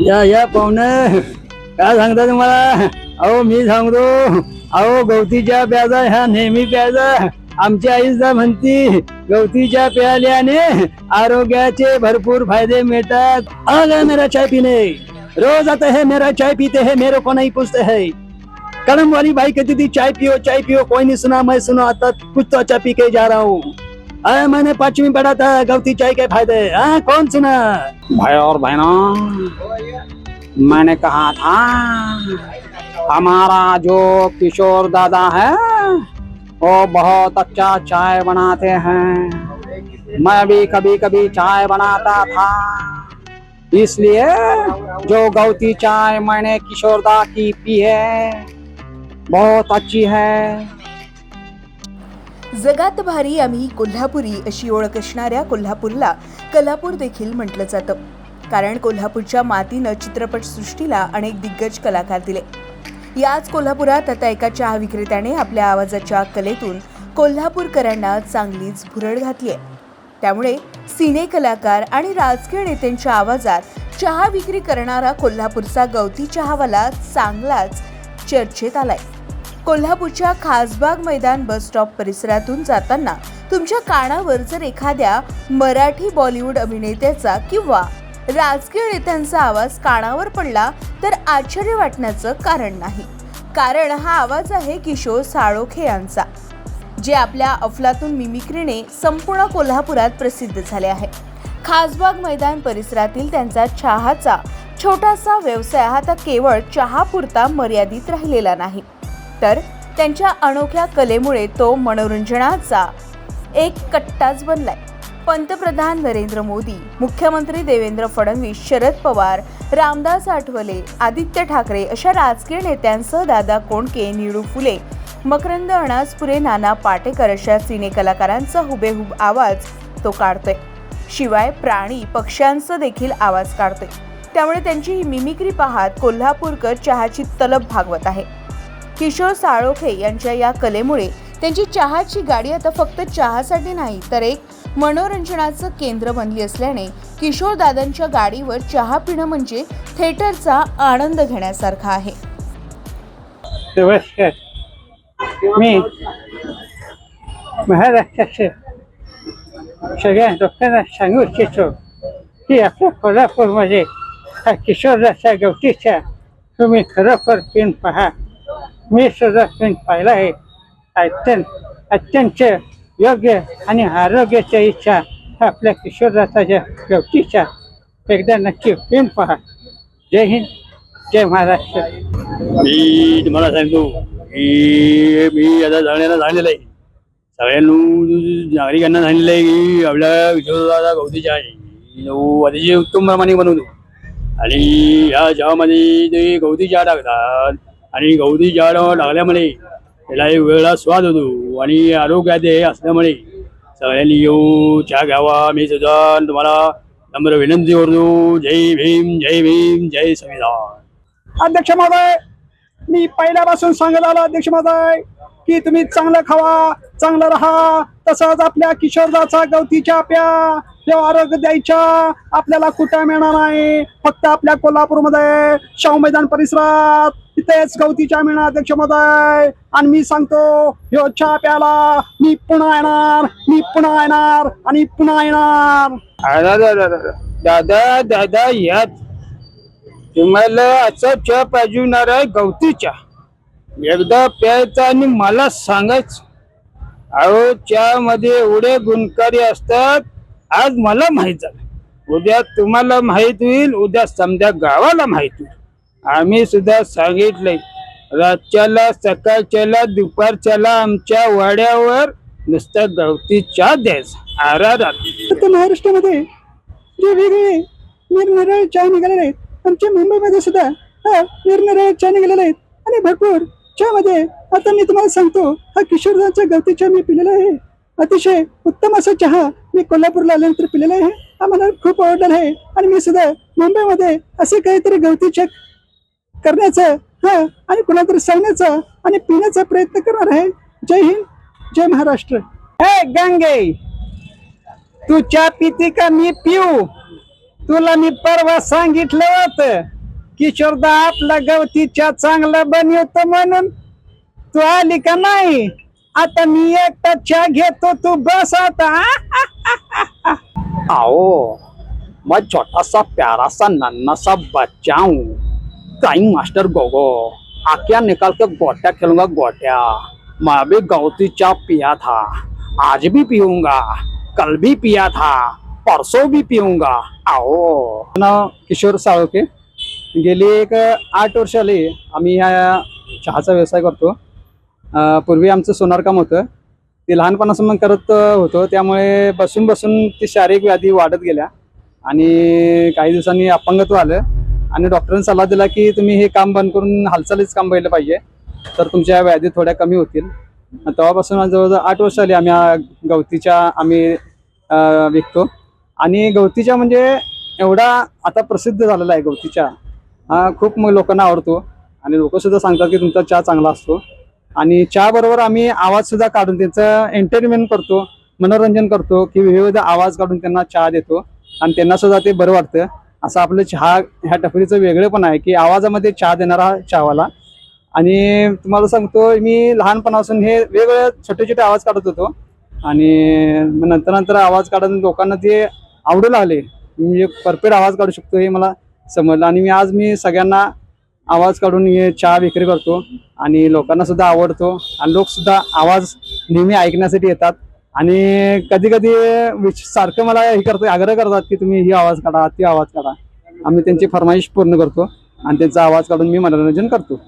या या पाहुणे. काय सांगता तुम्हाला? अहो मी सांगतो. अहो गवतीच्या प्याजा ह्या नेहमी प्याजा. आमची आई म्हणती गवतीच्या प्याल्याने आरोग्याचे भरपूर फायदे मिळतात. आला मेरा चाय पिणे रोज आता है मेरा चाय पीते हे मेरे को नहीं पूछते है. कलम वाली भाई कहती थी चाय पियो चाय पियो कोई नहीं सुना मैं सुना आता कुछ तो अच्छा पी के जा रहा हूँ. अरे मैंने पांचवी पढ़ा था गवती चाय के फ़ायदे हाँ कौन सुना? भाई और बहनों, मैंने कहा था, हमारा जो किशोर दादा है, वो बहुत अच्छा चाय बनाते हैं। मैं भी कभी कभी चाय बनाता था, इसलिए जो गौती चाय मैंने किशोरदा की पी है, बहुत अच्छी है। जगात भारी आम्ही कोल्हापुरी अशी ओळख असणाऱ्या कोल्हापूरला कलापूर देखील म्हटलं जातं. कारण कोल्हापूरच्या मातीनं चित्रपटसृष्टीला अनेक दिग्गज कलाकार दिले. याच कोल्हापुरात आता एका चहा विक्रेत्याने आपल्या आवाजाच्या कलेतून कोल्हापूरकरांना चांगलीच भुरळ घातली आहे. त्यामुळे सिने कलाकार आणि राजकीय नेत्यांच्या आवाजात चहा विक्री करणारा कोल्हापूरचा गवती चहावाला चांगलाच चर्चेत आलाय. कोल्हापूरच्या खासबाग मैदान बस स्टॉप परिसरातून जाताना तुमच्या कानावर जर एखाद्या मराठी बॉलिवूड अभिनेत्याचा किंवा राजकीय नेत्यांचा आवाज कानावर पडला तर आश्चर्य वाटण्याचं कारण नाही. कारण हा आवाज आहे किशोर साळोखे यांचा जे आपल्या अफलातून मिमिक्रीने संपूर्ण कोल्हापुरात प्रसिद्ध झाले आहे. खासबाग मैदान परिसरातील त्यांचा चहाचा छोटासा व्यवसाय हा आता केवळ चहापुरता मर्यादित राहिलेला नाही. तर त्यांच्या अनोख्या कलेमुळे तो मनोरंजनाचा एक कट्टाच बनलाय. पंतप्रधान नरेंद्र मोदी मुख्यमंत्री देवेंद्र फडणवीस शरद पवार रामदास आठवले आदित्य ठाकरे अशा राजकीय नेत्यांसह दादा कोंडके निळू फुले मकरंद अणासपुरे नाना पाटेकर अशा सिने कलाकारांचा हुबेहूब आवाज तो काढतोय. शिवाय प्राणी पक्ष्यांचा देखील आवाज काढतोय. त्यामुळे त्यांची ही मिमिक्री पाहत कोल्हापूरकर चहाची तलब भागवत आहे. किशोर साळोखे यांच्या या कलेमुळे त्यांची चहाची गाडी आता फक्त चहासाठी नाही तर एक मनोरंजनाचं केंद्र बनली असल्याने किशोर दादांच्या गाडीवर चहा पिणं म्हणजे थिएटरचा आनंद घेण्यासारखा आहे. नमस्कार. मी महाराष्ट्राचे सगळ्या लोकांना सांगू इच्छितो की आपल्या कोल्हापूरमध्ये हा किशोरदाचा गवतीचा तुम्ही खरोखर पिन पहा. मी सुद्धा पिन पाहिला आहे. अत्यंत अत्यंत योग्य आणि आरोग्याच्या इच्छा आपल्या किशोरदासाच्या व्यक्तीच्या एकदा नक्की प्रेम पहा. जय हिंद जय महाराष्ट्र. मी तुम्हाला सांगतो की मी आता जाण्याला झालेलं आहे. सगळ्यांना नागरिकांना सांगितलं आहे की आपल्या किशोरदादा गवतीच्या आहे. अतिशय उत्तम प्रमाणे बनवतो. आणि या चहामध्ये ते गवती चहा टाकतात आणि गवती झाड लागल्यामुळे त्याला एक वेगळा स्वाद होतो आणि आरोग्यात हे असल्यामुळे सगळ्यांनी येऊ चहा घ्यावा. मी सुद्धा तुम्हाला नम्र विनंती करतो. जय भीम जय भीम जय संविधान. अध्यक्ष महोदय मी पहिल्यापासून सांगायला आलो अध्यक्ष महोदय की तुम्ही चांगलं खावा चांगलं राहा. तसंच आपल्या किशोरदाचा गवतीच्या प्या हे आरोग्य द्यायच्या आपल्याला कुठं मिळणार नाही. फक्त आपल्या कोल्हापूरमध्ये शाहू मैदान परिसरात तिथेच गवतीच्या मिळणार अध्यक्ष महोदय आणि मी सांगतो ह्यो चहा प्याला. मी पुन्हा येणार मी पुन्हा येणार आणि पुन्हा येणार. दादा दादा यात तुम्हाला असं चहा पाहिजे आहे गवती चहा एकदा प्यायचा आणि मला सांगायचं. अहो चहामध्ये एवढे गुणकारी असतात आज मला माहीत झालं. उद्या तुम्हाला माहीत होईल उद्या समजा गावाला माहीत होईल. आम्ही सुद्धा सांगितलंय रातच्याला सकाळच्याला दुपारच्याला आमच्या वाड्यावर नुसत्या गवती चहा द्यायचा आरारात. महाराष्ट्रामध्ये जे वेगळे निरनिराळे चहा निघालेले आहेत आमच्या मुंबईमध्ये सुद्धा हा निरनिराळे चहा निघालेले आहेत. आणि भरपूर चहामध्ये आता मी तुम्हाला सांगतो हा किशोरदाचा गवती चहा मी पिलेला आहे. अतिशय उत्तम असा चहा मी कोल्हापूरला आल्यानंतर पिलेला आहे. हा मला खूप आवडलेला आहे. आणि मी सुद्धा मुंबईमध्ये असे काहीतरी गवती चहा करण्याचा हा आणि कुणातरी सांगण्याचा आणि पिण्याचा प्रयत्न करणार आहे. जय हिंद जय महाराष्ट्र. हे गंगे तू चहा पिते का मी पिऊ? तुला मी परवा सांगितलं होतं किशोरदा आपला गवतीच्या चांगला बनवतो म्हणून. तू आली का नाही? आता मी एकटा चहा घेतो तू बस आता. आओ मैं छोटा सा प्यारा सा नन्ना सा बच्चा हूँ टाइम मास्टर गोगो आख्या निकाल के गोट्या खेलूंगा गोट्या. मैं भी गौती चाय पिया था आज भी पीऊंगा कल भी पिया था परसों भी पीऊंगा. आओ नाव किशोर साळोके गेली एक आठ वर्ष आली आम्ही ह्या चहाचा व्यवसाय करतो. पूर्वी आमचं सोनारकाम होतं. ते लहानपणासून मग करत होतो. त्यामुळे बसून बसून ती शारीरिक व्याधी वाढत गेल्या. आणि काही दिवसांनी अपंगत्व आलं. आणि डॉक्टरांनी सल्ला दिला की तुम्ही हे काम बंद करून हालचालीच काम पाहिलं पाहिजे. तर तुमच्या व्याधी थोड्या कमी होतील. तेव्हापासून आज जवळजवळ आठ वर्ष आली आम्ही गवतीच्या आम्ही विकतो. आणि गवतीच्या म्हणजे एवढा आता प्रसिद्ध झालेला आहे गवतीच्या. हा खूप मग लोकांना आवडतो. आणि लोकसुद्धा सांगतात की तुमचा चहा चांगला असतो. आणि चहाबरोबर आम्ही आवाजसुद्धा काढून त्यांचं एंटरटेनमेंट करतो मनोरंजन करतो की विविध आवाज काढून त्यांना चहा देतो. आणि त्यांनासुद्धा ते बरं वाटतं. असं आपलं चहा ह्या टपरीचं वेगळं पण आहे की आवाजामध्ये चहा देणारा चहावाला. आणि तुम्हाला सांगतो मी लहानपणापासून हे वेगवेगळे छोटे छोटे आवाज काढत होतो. आणि मग नंतर नंतर आवाज काढून लोकांना ते आवडू लागले. मी म्हणजे परफेक्ट आवाज काढू शकतो हे मला समजलं. आणि मी आज मी सगळ्यांना आवाज काढून हे चहा विक्री करतो. आणि लोकांना सुद्धा आवडतो. आणि लोकसुद्धा आवाज नेहमी ऐकण्यासाठी येतात. आणि कधी कधी सारखं मला हे करतो आग्रह करतात की तुम्ही ही आवाज काढा ती आवाज काढा. आम्ही त्यांची फरमाईश पूर्ण करतो आणि त्यांचा आवाज काढून मी मनोरंजन करतो.